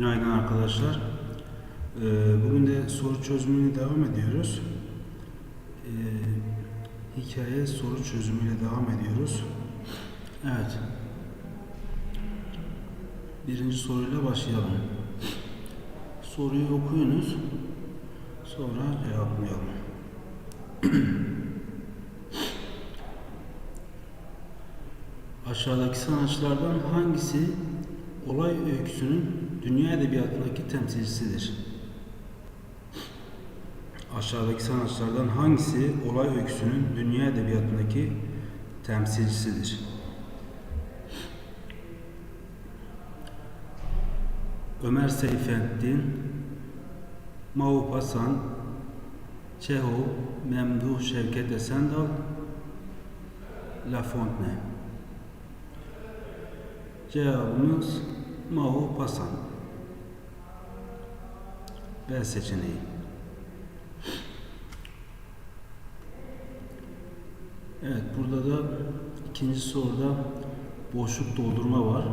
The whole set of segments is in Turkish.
Günaydın arkadaşlar. Ee, Bugün de soru çözümüne devam ediyoruz. Ee, Hikaye soru çözümüyle devam ediyoruz. Evet. Birinci soruyla başlayalım. Soruyu okuyunuz. Sonra cevaplayalım. Aşağıdaki sanatçılardan hangisi olay öyküsünün dünya edebiyatındaki temsilcisidir? Aşağıdaki sanatçılardan hangisi olay öyküsünün dünya edebiyatındaki temsilcisidir? Ömer Seyfettin, Mahmut Hasan, Çehov, Memduh Şevket Esendal, La Fontaine. Cevabımız Mao Pasan. B seçeneği. Evet burada da ikinci soruda boşluk doldurma var.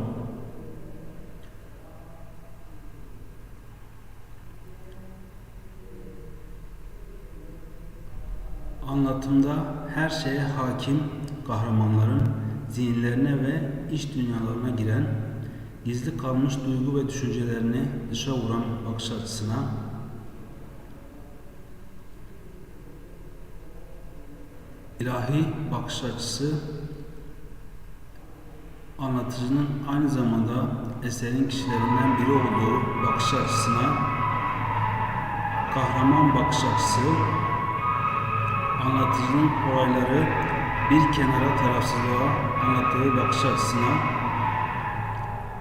Anlatımda her şeye hakim kahramanların zihinlerine ve iç dünyalarına giren, gizli kalmış duygu ve düşüncelerini dışa vuran bakış açısına ilahi bakış açısı anlatıcının aynı zamanda eserin kişilerinden biri olduğu bakış açısına kahraman bakış açısı anlatıcının olayları bir kenara tarafsızlığa anlattığı bakış açısına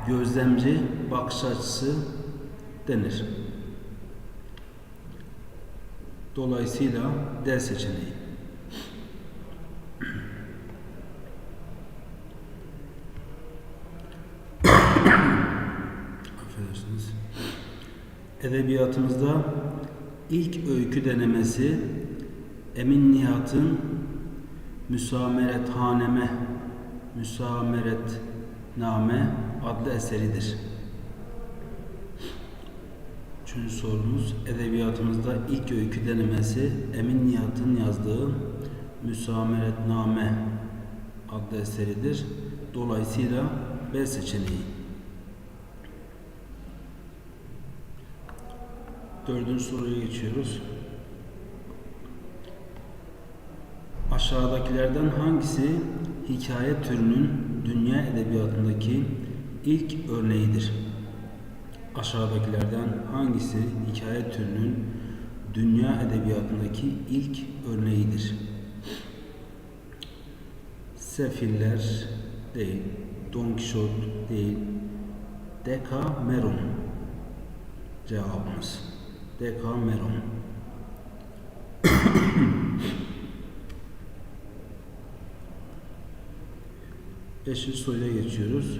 gözlemci bakış açısı denir. Dolayısıyla D seçeneği. Affedersiniz. Edebiyatımızda ilk öykü denemesi Emin Nihat'ın Müsamerethaneme Müsameretname adlı eseridir. Üçüncü sorumuz edebiyatımızda ilk öykü denemesi Emin Nihat'ın yazdığı Müsameretname adlı eseridir. Dolayısıyla B seçeneği. Dördüncü soruya geçiyoruz. Aşağıdakilerden hangisi hikaye türünün dünya edebiyatındaki ilk örneğidir? Aşağıdakilerden hangisi hikaye türünün dünya edebiyatındaki ilk örneğidir? Sefiller değil, Don Quixote değil, Decameron cevabımız. Decameron. Beşinci soruyla geçiyoruz.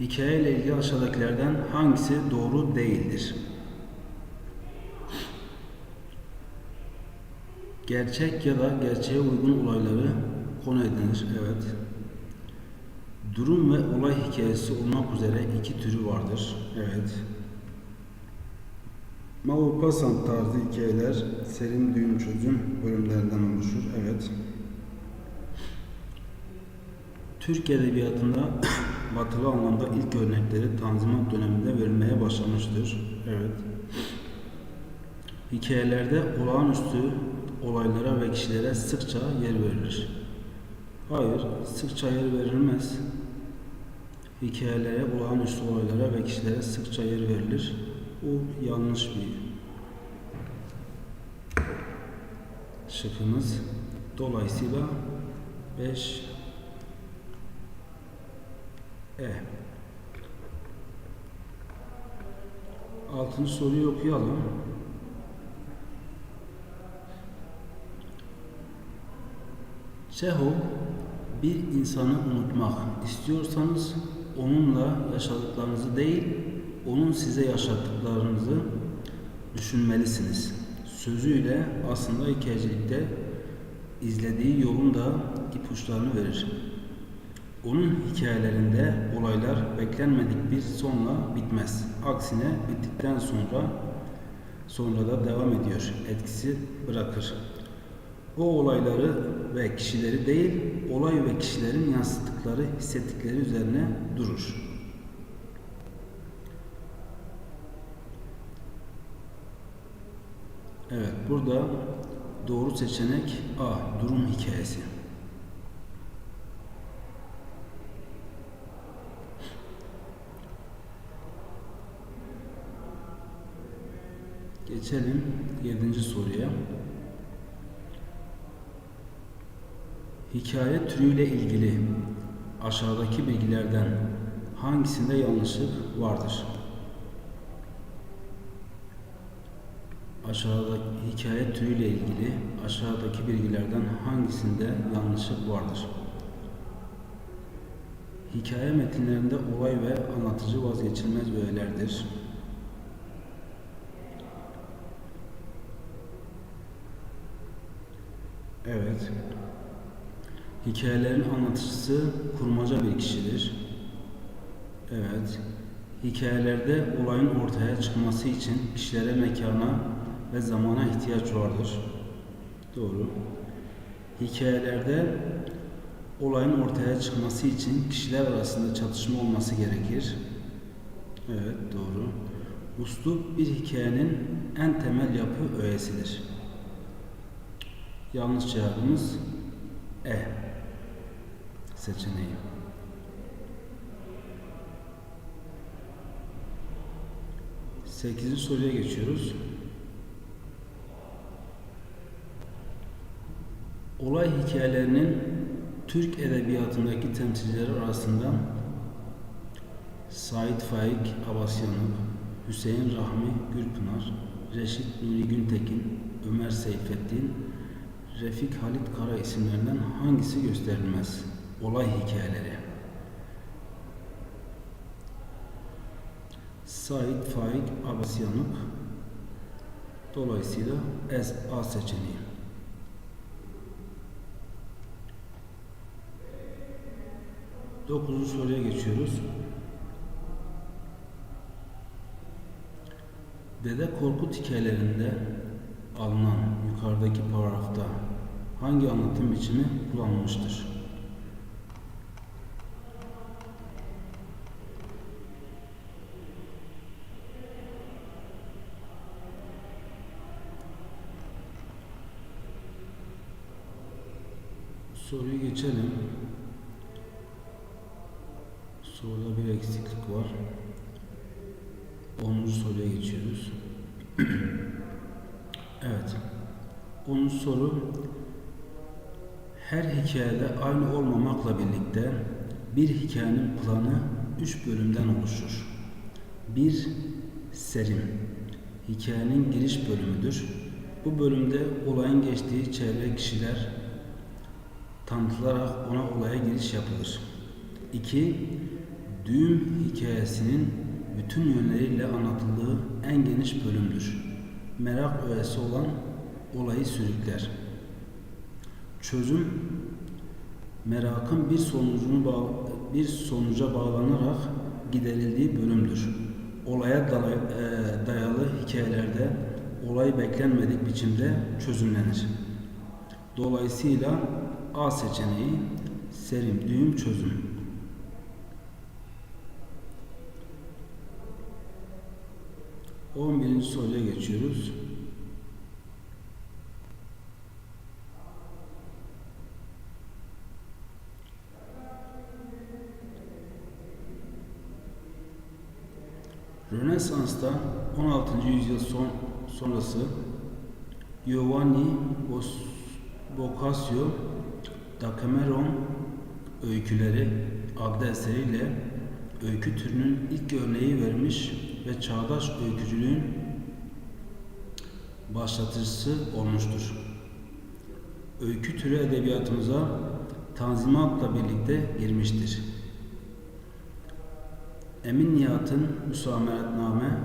Hikaye ile ilgili aşağıdakilerden hangisi doğru değildir? Gerçek ya da gerçeğe uygun olayları konu edinir. Evet. Durum ve olay hikayesi olmak üzere iki türü vardır. Evet. Maupassant tarzı hikayeler serin düğüm çözüm bölümlerinden oluşur. Evet. Türk Edebiyatı'nda batılı anlamda ilk örnekleri Tanzimat döneminde verilmeye başlamıştır. Evet. Hikayelerde olağanüstü olaylara ve kişilere sıkça yer verilir. Hayır, sıkça yer verilmez. Hikayelere, olağanüstü olaylara ve kişilere sıkça yer verilir. Bu yanlış bir şıkkımız. Dolayısıyla 5 e. Altıncı soruyu okuyalım. Çehov bir insanı unutmak istiyorsanız onunla yaşadıklarınızı değil, onun size yaşattıklarınızı düşünmelisiniz. Sözüyle aslında hikayecilikte izlediği yolun da ipuçlarını verir. Onun hikayelerinde olaylar beklenmedik bir sonla bitmez. Aksine bittikten sonra sonra da devam ediyor. Etkisi bırakır. O olayları ve kişileri değil, olay ve kişilerin yansıttıkları, hissettikleri üzerine durur. Evet, burada doğru seçenek A. Durum hikayesi. Geçelim 7. soruya. Hikaye türüyle ilgili aşağıdaki bilgilerden hangisinde yanlışlık vardır? Aşağıdaki hikaye türüyle ilgili aşağıdaki bilgilerden hangisinde yanlışlık vardır? Hikaye metinlerinde olay ve anlatıcı vazgeçilmez öğelerdir. Evet. Hikayelerin anlatıcısı kurmaca bir kişidir. Evet. Hikayelerde olayın ortaya çıkması için kişilere mekana ve zamana ihtiyaç vardır. Doğru. Hikayelerde olayın ortaya çıkması için kişiler arasında çatışma olması gerekir. Evet, doğru. Uslup bir hikayenin en temel yapı öğesidir. Yanlış cevabımız E seçeneği. Sekizinci soruya geçiyoruz. Olay hikayelerinin Türk edebiyatındaki temsilcileri arasında Said Faik Abasyanık, Hüseyin Rahmi Gülpınar, Reşit Nuri Güntekin, Ömer Seyfettin, Refik Halit Kara isimlerinden hangisi gösterilmez? Olay hikayeleri. Said Faik Abasyanık Dolayısıyla Ez A seçeneği. Dokuzuncu soruya geçiyoruz. Dede Korkut hikayelerinde alınan yukarıdaki paragrafta hangi anlatım biçimi kullanılmıştır? Soruyu geçelim. Soruda bir eksiklik var. 10. soruya geçiyoruz. evet. 10. soru her hikayede aynı olmamakla birlikte bir hikayenin planı üç bölümden oluşur. Bir serim. Hikayenin giriş bölümüdür. Bu bölümde olayın geçtiği çevre kişiler tanıtılarak ona olaya giriş yapılır. 2. Düğüm hikayesinin bütün yönleriyle anlatıldığı en geniş bölümdür. Merak öğesi olan olayı sürükler. Çözüm merakın bir sonucunu bir sonuca bağlanarak giderildiği bölümdür. Olaya e, dayalı hikayelerde olay beklenmedik biçimde çözümlenir. Dolayısıyla A seçeneği serim düğüm çözüm. On birinci soruya geçiyoruz. Rönesans'ta 16. yüzyıl son, sonrası Giovanni Boccaccio da Cameron öyküleri adlı eseriyle öykü türünün ilk örneği vermiş ve çağdaş öykücülüğün başlatıcısı olmuştur. Öykü türü edebiyatımıza Tanzimat'la birlikte girmiştir. Emin Nihat'ın Müsameretname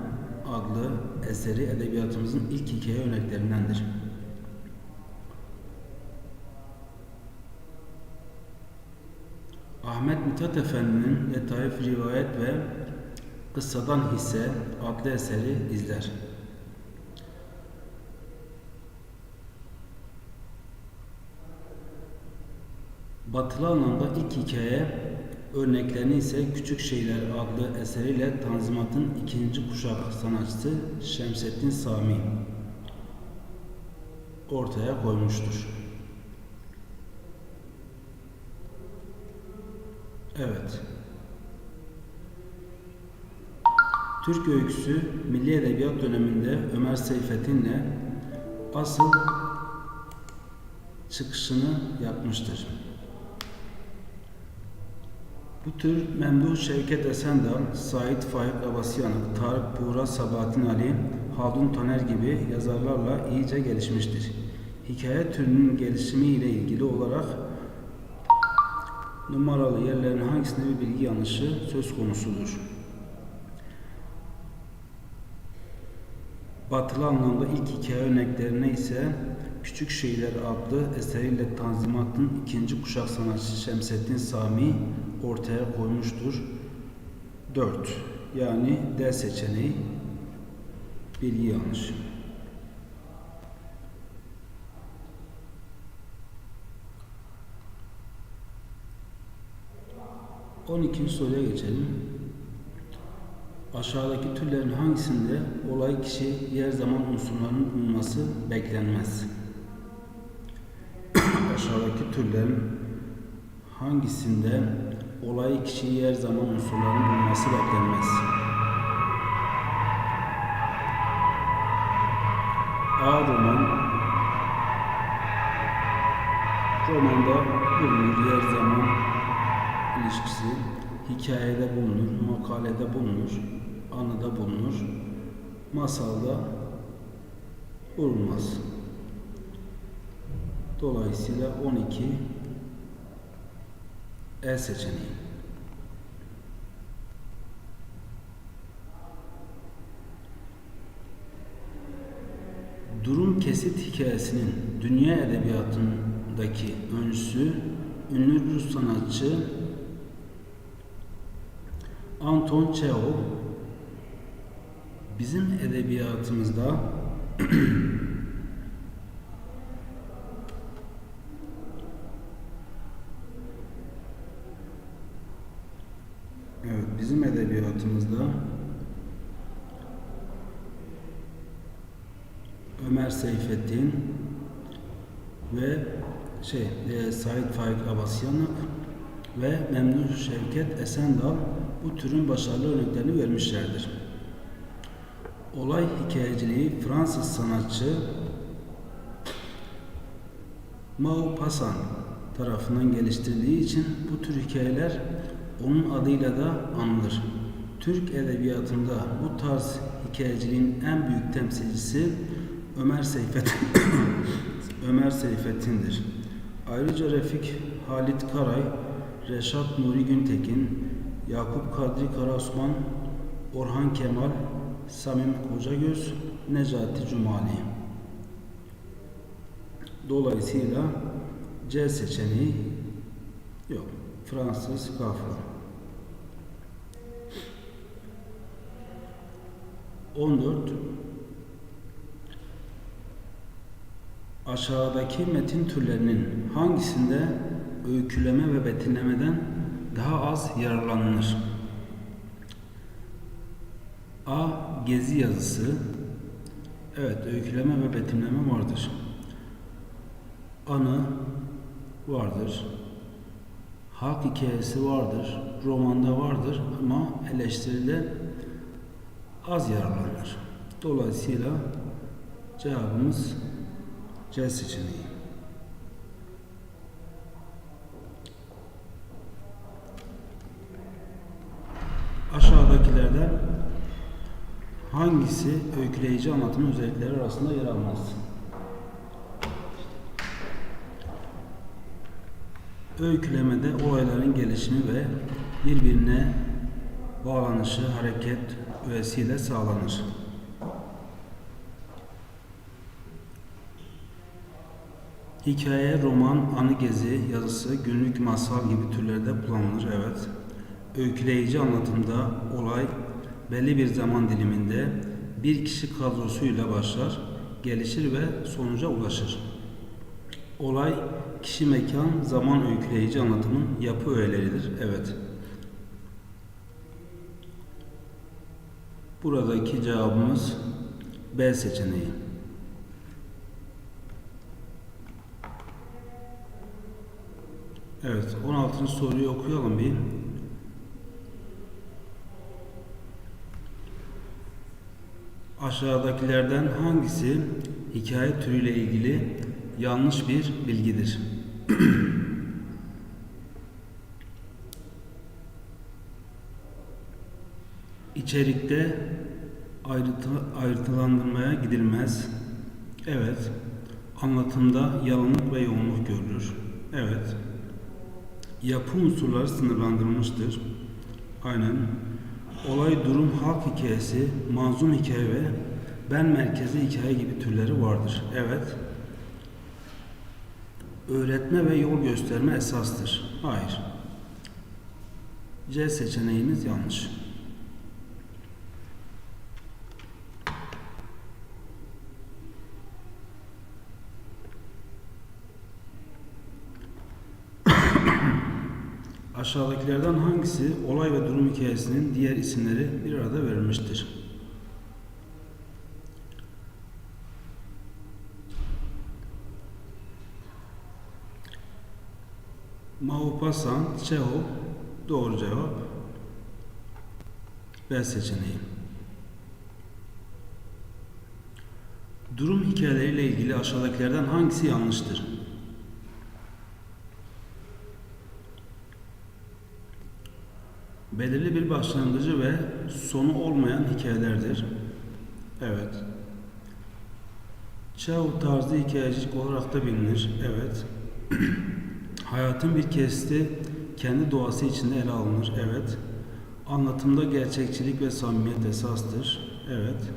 adlı eseri edebiyatımızın ilk hikaye örneklerindendir. Ahmet Mithat Efendi'nin Letaif Rivayet ve Kıssadan Hisse adlı eseri izler. Batılı anlamda ilk hikaye örneklerini ise Küçük Şeyler adlı eseriyle Tanzimat'ın ikinci kuşak sanatçısı Şemsettin Sami ortaya koymuştur. Evet. Türk öyküsü Milli Edebiyat döneminde Ömer Seyfettin'le asıl çıkışını yapmıştır. Bu tür Memduh Şevket Esendal, Sait Faik Abasyanık, Tarık Buğra Sabahattin Ali, Haldun Taner gibi yazarlarla iyice gelişmiştir. Hikaye türünün gelişimi ile ilgili olarak numaralı yerlerin hangisinde bir bilgi yanlışı söz konusudur? Batılı anlamda ilk hikaye örneklerine ise Küçük Şeyler adlı eseriyle Tanzimat'ın ikinci kuşak sanatçısı Şemsettin Sami ortaya koymuştur. 4. Yani D seçeneği bilgi yanlış. On ikinci soruya geçelim. Aşağıdaki türlerin hangisinde olay kişi yer zaman unsurlarının bulunması beklenmez? Aşağıdaki türlerin hangisinde olay kişi yer zaman unsurlarının bulunması beklenmez? A. Roman Romanda bulunur yer zaman ilişkisi, hikayede bulunur, makalede bulunur, anıda bulunur, masalda bulunmaz. Dolayısıyla 12 E seçeneği. Durum Kesit hikayesinin dünya edebiyatındaki öncüsü ünlü Rus sanatçı Anton Çehov bizim edebiyatımızda Evet, bizim edebiyatımızda Ömer Seyfettin ve şey e, Said Faik Abasyanık ve Memnun Şevket Esendal bu türün başarılı örneklerini vermişlerdir. Olay hikayeciliği Fransız sanatçı Maupassant tarafından geliştirildiği için bu tür hikayeler onun adıyla da anılır. Türk edebiyatında bu tarz hikayeciliğin en büyük temsilcisi Ömer Seyfettin Ömer Seyfettin'dir. Ayrıca Refik Halit Karay, Reşat Nuri Güntekin, Yakup Kadri Karaosman, Orhan Kemal, Samim Kocagöz, Necati Cumali. Dolayısıyla C seçeneği yok. Fransız Kafka. 14 Aşağıdaki metin türlerinin hangisinde öyküleme ve betimlemeden daha az yararlanılır? A. Gezi yazısı Evet, öyküleme ve betimleme vardır. Anı vardır. Halk hikayesi vardır. Romanda vardır ama eleştiride az yararlanır. Dolayısıyla cevabımız C seçeneği. Aşağıdakilerden hangisi öyküleyici anlatım özellikleri arasında yer almaz? Öykülemede olayların gelişimi ve birbirine bağlanışı hareket öğesiyle sağlanır. Hikaye, roman, anı gezi, yazısı, günlük masal gibi türlerde kullanılır. Evet. Öyküleyici anlatımda olay belli bir zaman diliminde bir kişi kadrosuyla başlar, gelişir ve sonuca ulaşır. Olay, kişi, mekan, zaman öyküleyici anlatımın yapı öğeleridir. Evet. Buradaki cevabımız B seçeneği. Evet, 16. soruyu okuyalım bir. Aşağıdakilerden hangisi hikaye türüyle ilgili yanlış bir bilgidir? İçerikte ayrıntı, ayrıntılandırmaya gidilmez. Evet. Anlatımda yalınlık ve yoğunluk görülür. Evet. Yapı unsurları sınırlandırılmıştır. Aynen. Olay, durum, halk hikayesi, manzum hikaye ve ben merkezi hikaye gibi türleri vardır. Evet. Öğretme ve yol gösterme esastır. Hayır. C seçeneğimiz yanlış. Aşağıdakilerden hangisi olay ve durum hikayesinin diğer isimleri bir arada verilmiştir? Maupassant, Çehov doğru cevap. B seçeneği. Durum hikayeleriyle ilgili aşağıdakilerden hangisi yanlıştır? Belirli bir başlangıcı ve sonu olmayan hikayelerdir. Evet. Çav tarzı hikayecilik olarak da bilinir. Evet. Hayatın bir kesiti kendi doğası içinde ele alınır. Evet. Anlatımda gerçekçilik ve samimiyet esastır. Evet.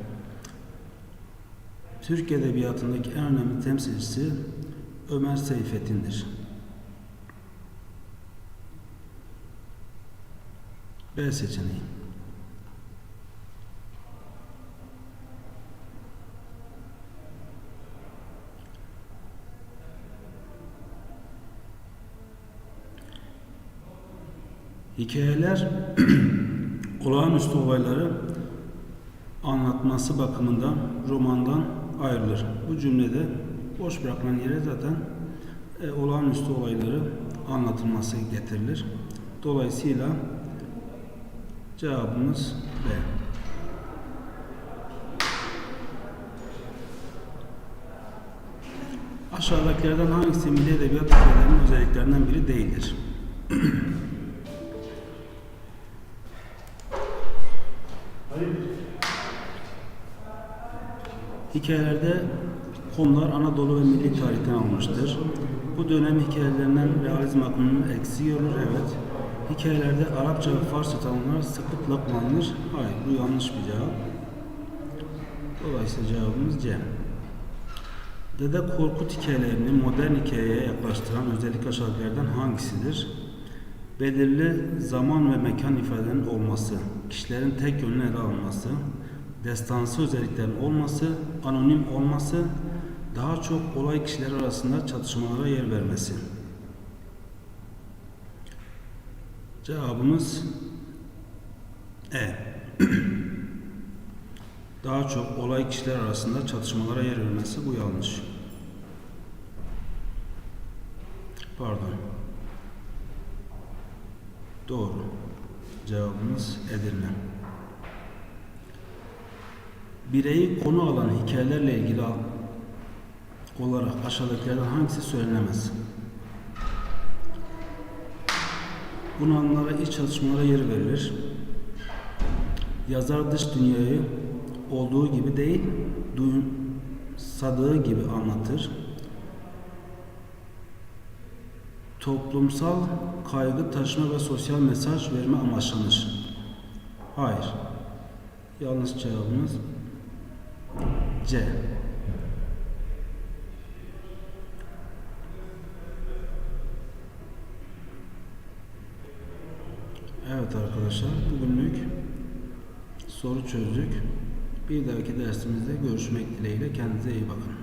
Türk Edebiyatı'ndaki en önemli temsilcisi Ömer Seyfettin'dir. B seçeneği. Hikayeler olağanüstü olayları anlatması bakımından romandan ayrılır. Bu cümlede boş bırakılan yere zaten e, olağanüstü olayları anlatılması getirilir. Dolayısıyla Cevabımız B. Aşağıdakilerden hangisi milli edebiyat türlerinin özelliklerinden biri değildir? Hikayelerde konular Anadolu ve milli tarihten almıştır. Bu dönem hikayelerinden realizm akımının eksiği görülür, evet. Hikayelerde Arapça ve Farsça tanımlar sıklıkla kullanılır. Hayır, bu yanlış bir cevap. Dolayısıyla cevabımız C. Dede Korkut hikayelerini modern hikayeye yaklaştıran özellik aşağıdakilerden hangisidir? Belirli zaman ve mekan ifadelerinin olması, kişilerin tek yönlü ele alınması, destansı özelliklerin olması, anonim olması, daha çok olay kişiler arasında çatışmalara yer vermesi. Cevabımız E. Daha çok olay kişiler arasında çatışmalara yer vermesi bu yanlış. Pardon. Doğru. Cevabımız Edirne. Bireyi konu alan hikayelerle ilgili olarak aşağıdakilerden hangisi söylenemez? Bunalımlara, iç çalışmalara yer verilir. Yazar dış dünyayı olduğu gibi değil, sadığı gibi anlatır. Toplumsal kaygı taşıma ve sosyal mesaj verme amaçlanır. Hayır. Yanlış cevabımız C. Evet arkadaşlar bugünlük soru çözdük. Bir dahaki dersimizde görüşmek dileğiyle kendinize iyi bakın.